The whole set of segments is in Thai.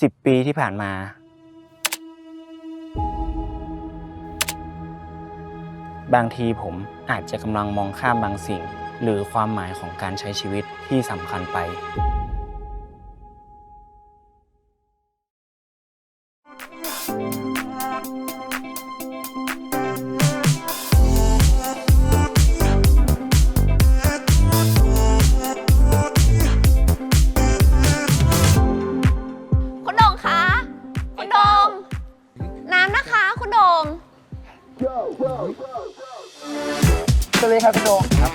สิบปีที่ผ่านมา บางทีผมอาจจะกำลังมองข้ามบางสิ่ง หรือความหมายของการใช้ชีวิตที่สำคัญไป โดงก็เลยครับพี่โดงครับ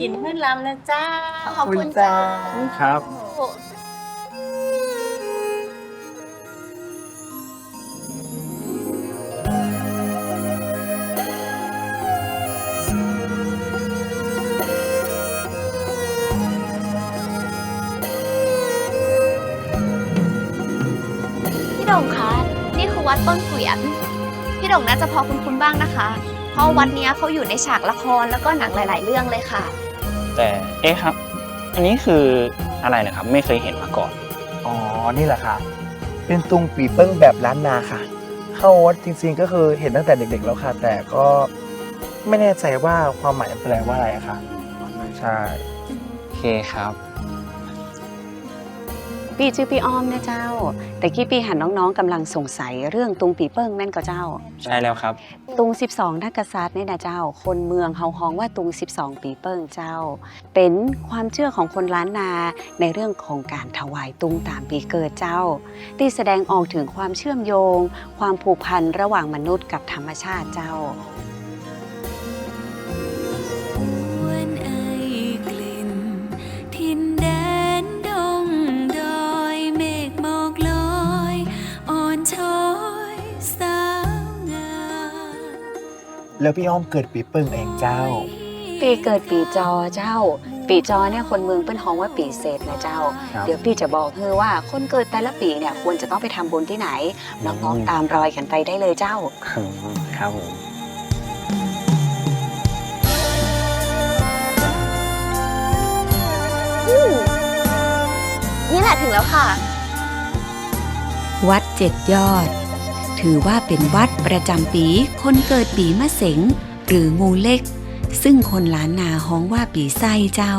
กินขึ้นลำนะจ้าขอบคุณจ้าครับพี่ โด่งคะ นี่คือวัดต้นเกวียน พี่โด่งน่าจะพอคุ้นๆบ้างนะคะ เพราะวัดเนี้ยเขาอยู่ในฉากละครแล้วก็หนังหลาย ๆ เรื่องเลยค่ะ แต่เอ๊ะครับ อันนี้คืออะไรนะครับ ไม่เคยเห็นมาก่อน อ๋อ นี่แหละค่ะ เป็นตุงปีเปิ้งแบบล้านนาค่ะ เข้าวัดจริงๆก็คือเห็นตั้งแต่เด็ก ๆ แล้วค่ะ แต่ก็ไม่แน่ใจว่าความหมายมันแปลว่าอะไรอะค่ะ ใช่ โอเคครับ พี่ชื่อพี่อ้อมนะเจ้า แต่กี้พี่หันน้องๆกำลังสงสัยเรื่องตุงปีเปิ้งแม่นก็เจ้า ใช่แล้วครับ ตุง 12นักกษัตริย์นี่นะเจ้า คนเมืองเฮาฮ้องว่าตุง 12 ปีเปิ้งเจ้า เป็นความเชื่อของคนล้านนาในเรื่องของการถวายตุงตามปีเกิดเจ้า ที่แสดงออกถึงความเชื่อมโยง ความผูกพันระหว่างมนุษย์กับธรรมชาติเจ้า แล้วพี่อ้อมเกิดปีเปิ้งเองเจ้า ปีเกิดปีจอเจ้า ปีจอเนี่ยคนเมืองเป็นฮ้องว่าปีเศษนะเจ้า ครับ เดี๋ยวพี่จะบอกเธอว่าคนเกิดแต่ละปีเนี่ยควรจะต้องไปทำบุญที่ไหนน้องๆตามรอยกันไปได้เลยเจ้าครับผม นี่แหละถึงแล้วค่ะ วัดเจ็ดยอด ถือว่าเป็นวัดประจำปีคนเกิดปีมะเสงหรืองูเล็ก ซึ่งคนล้านนาฮ้องว่าปีไส้เจ้า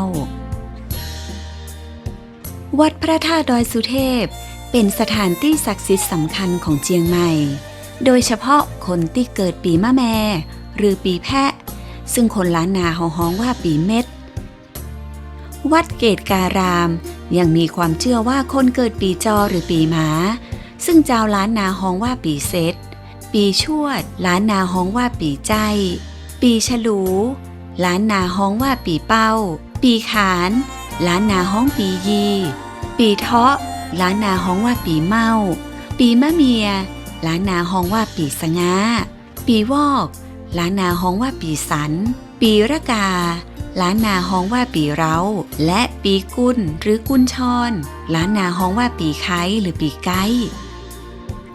วัดพระธาตุดอยสุเทพ เป็นสถานที่ศักดิ์สิทธิ์สำคัญของเจียงใหม่ โดยเฉพาะคนที่เกิดปีมะแม หรือปีแพะ ซึ่งคนล้านนาเฮาฮ้องว่าปีเม็ดวัดเกตการามยังมีความเชื่อว่าคนเกิดปีจอหรือปีหมา ซึ่งเจ้าล้านนาฮ้องว่าปีเซตปีชวด ล้านนาฮ้องว่าปีใจ ปีฉลู ล้านนาฮ้องว่าปีเป้า ปีขาน ล้านนาฮ้องปียี ปีเทาะ ล้านนาฮ้องว่าปีเมา ปีมะเมีย ล้านนาฮ้องว่าปีสงาปีวอก ล้านนาฮ้องว่าปีสัน ปีระกา ล้านนาฮ้องว่าปีเรา และปีกุลหรือกุลชอน ล้านนาฮ้องว่าปีไคหรือปีไก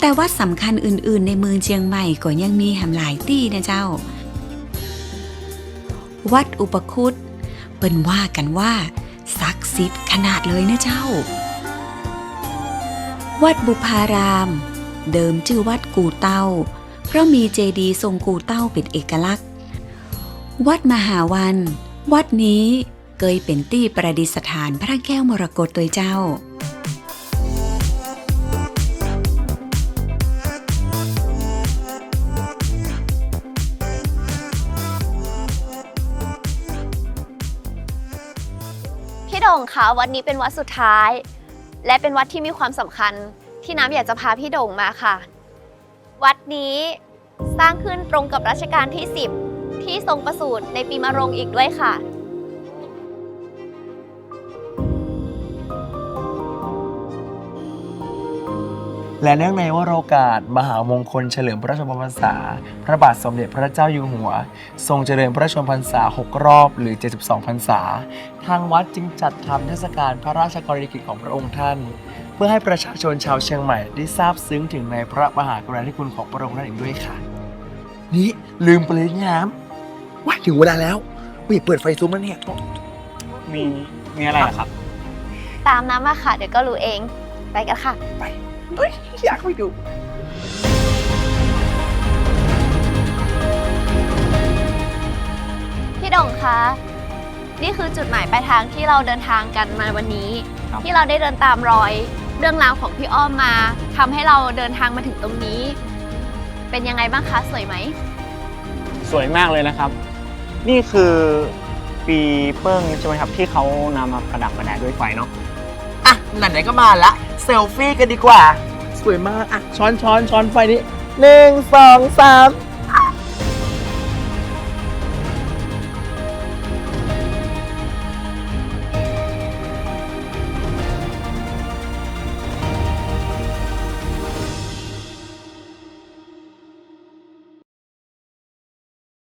แต่วัดสำคัญอื่นๆ ในเมืองเชียงใหม่ก็ยังมีแหมหลายที่นะเจ้า วัดอุปคุตเป็นว่ากันว่าศักดิ์สิทธิ์ขนาดเลยนะเจ้า วัดบุพาราม เดิมชื่อวัดกูเต้าเพราะมีเจดีย์ทรงกูเต้าเป็นเอกลักษณ์ วัดมหาวัน วัดนี้เคยเป็นที่ประดิษฐานพระแก้วมรกตโดยเจ้า โด่งคะวัดนี้เป็นวัดสุดท้าย และเป็นวัดที่มีความสำคัญที่น้ำอยากจะพาพี่โด่งมาค่ะ วัดนี้สร้างขึ้นตรงกับรัชกาลที่ 10 ที่ทรงประสูติในปีมะโรงอีกด้วยค่ะ และเนื่องในวโรกาส มหามงคลเฉลิมพระชนมพรรษา พระบาทสมเด็จพระเจ้าอยู่หัว ทรงเจริญพระชนมพรรษา 6 รอบหรือ 72 พรรษา ทางวัดจึงจัดทำเทศกาลพระราชกรณียกิจของพระองค์ท่าน เพื่อให้ประชาชนชาวเชียงใหม่ได้ทราบซึ้งถึงในพระมหากรุณาธิคุณของพระองค์ท่านอีกด้วยค่ะ นี่ลืมไปเลยน้ำว้ายถึงเวลาแล้วอุ้ยเปิดไฟซุ้มแล้วเนี่ยมีมีอะไรเหรอครับ ตามน้ำมาค่ะ เดี๋ยวก็รู้เอง ไปกันค่ะ เฮ้ยอยากไปดู พี่ดงคะ นี่คือจุดหมายปลายทางที่เราเดินทางกันมาวันนี้ ครับ ที่เราได้เดินตามรอย เรื่องราวของพี่อ้อมมาทำให้เราเดินทางมาถึงตรงนี้ เป็นยังไงบ้างคะสวยไหม สวยมากเลยนะครับ นี่คือปีเปิ้งใช่ไหมครับที่เขานำมาประดับประดาด้วยไฟเนาะอะ ไหนๆก็มาละเซลฟี่กันดีกว่า สวยมาก อะ ช้อนช้อนช้อนไฟนี้หนึ่งสองสาม